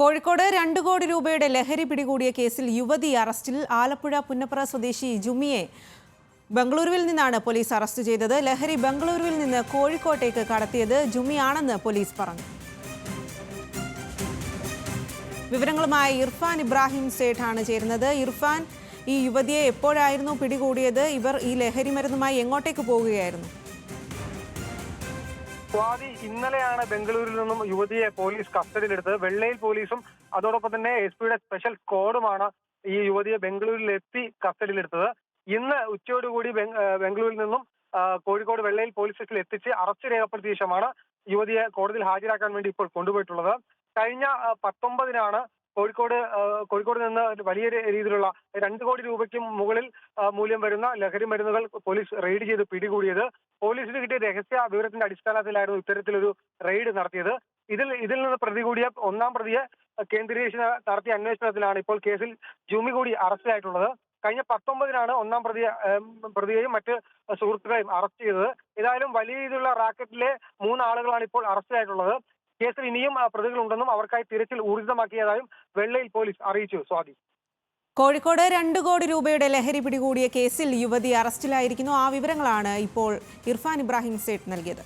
കോഴിക്കോട് രണ്ട് കോടി രൂപയുടെ ലഹരി പിടികൂടിയ കേസിൽ യുവതി അറസ്റ്റിൽ ആലപ്പുഴ പുന്നപ്ര സ്വദേശി ജുമിയെ ബംഗളൂരുവിൽ നിന്നാണ് പോലീസ് അറസ്റ്റ് ചെയ്തത്. ലഹരി ബംഗളൂരുവിൽ നിന്ന് കോഴിക്കോട്ടേക്ക് കടത്തിയത് ജുമിയാണെന്ന് പോലീസ് പറഞ്ഞു. വിവരങ്ങളുമായി ഇർഫാൻ ഇബ്രാഹിം സേഠാണ് ചേരുന്നത്. ഇർഫാൻ ഈ യുവതിയെ എപ്പോഴായിരുന്നു പിടികൂടിയത്? ഇവർ ഈ ലഹരി മരുന്നുമായി എങ്ങോട്ടേക്ക് പോവുകയായിരുന്നു സ്വാതി ഇന്നലെയാണ് ബംഗളൂരിൽ നിന്നും യുവതിയെ പോലീസ് കസ്റ്റഡിയിലെടുത്തത്. വെള്ളയിൽ പോലീസും അതോടൊപ്പം തന്നെ എസ് പിയുടെ സ്പെഷ്യൽ സ്ക്വാഡുമാണ് ഈ യുവതിയെ ബംഗളൂരിൽ എത്തി കസ്റ്റഡിയിലെടുത്തത്. ഇന്ന് ഉച്ചയോടുകൂടി ബംഗളൂരിൽ നിന്നും കോഴിക്കോട് വെള്ളയിൽ പോലീസ് സ്റ്റേഷനിൽ എത്തിച്ച് അറസ്റ്റ് രേഖപ്പെടുത്തിയ ശേഷമാണ് യുവതിയെ കോടതിയിൽ ഹാജരാക്കാൻ വേണ്ടി ഇപ്പോൾ കൊണ്ടുപോയിട്ടുള്ളത്. കഴിഞ്ഞ പത്തൊമ്പതിനാണ് കോഴിക്കോട് കോഴിക്കോട് നിന്ന് വലിയ രീതിയിലുള്ള രണ്ട് കോടി രൂപയ്ക്കും മുകളിൽ മൂല്യം വരുന്ന ലഹരി മരുന്നുകൾ പോലീസ് റെയ്ഡ് ചെയ്ത് പിടികൂടിയത്. പോലീസിന് കിട്ടിയ രഹസ്യ വിവരത്തിന്റെ അടിസ്ഥാനത്തിലായിരുന്നു ഇത്തരത്തിലൊരു റെയ്ഡ് നടത്തിയത്. ഇതിൽ ഇതിൽ നിന്ന് പ്രതി കൂടിയ ഒന്നാം പ്രതിയെ കേന്ദ്രീകരിച്ച് നടത്തിയ അന്വേഷണത്തിലാണ് ഇപ്പോൾ കേസിൽ ജൂമി കൂടി അറസ്റ്റിലായിട്ടുള്ളത് കഴിഞ്ഞ പത്തൊമ്പതിനാണ് ഒന്നാം പ്രതിയെ പ്രതിയെയും മറ്റ് സുഹൃത്തുക്കളെയും അറസ്റ്റ് ചെയ്തത്. ഏതായാലും വലിയ രീതിയിലുള്ള റാക്കറ്റിലെ മൂന്നാളുകളാണ് ഇപ്പോൾ അറസ്റ്റിലായിട്ടുള്ളത് കേസിൽ ഇനിയും പ്രതികളുണ്ടെന്നും അവർക്കായി തിരച്ചിൽ ഊർജിതമാക്കിയതായും വെള്ളയിൽ പോലീസ് അറിയിച്ചു. സ്വാതി. കോഴിക്കോട് രണ്ട് കോടി രൂപയുടെ ലഹരി പിടികൂടിയ കേസിൽ യുവതി അറസ്റ്റിലായിരിക്കുന്നു. ആ വിവരങ്ങളാണ് ഇപ്പോൾ ഇർഫാൻ ഇബ്രാഹിം സേട്ട് നൽകിയത്.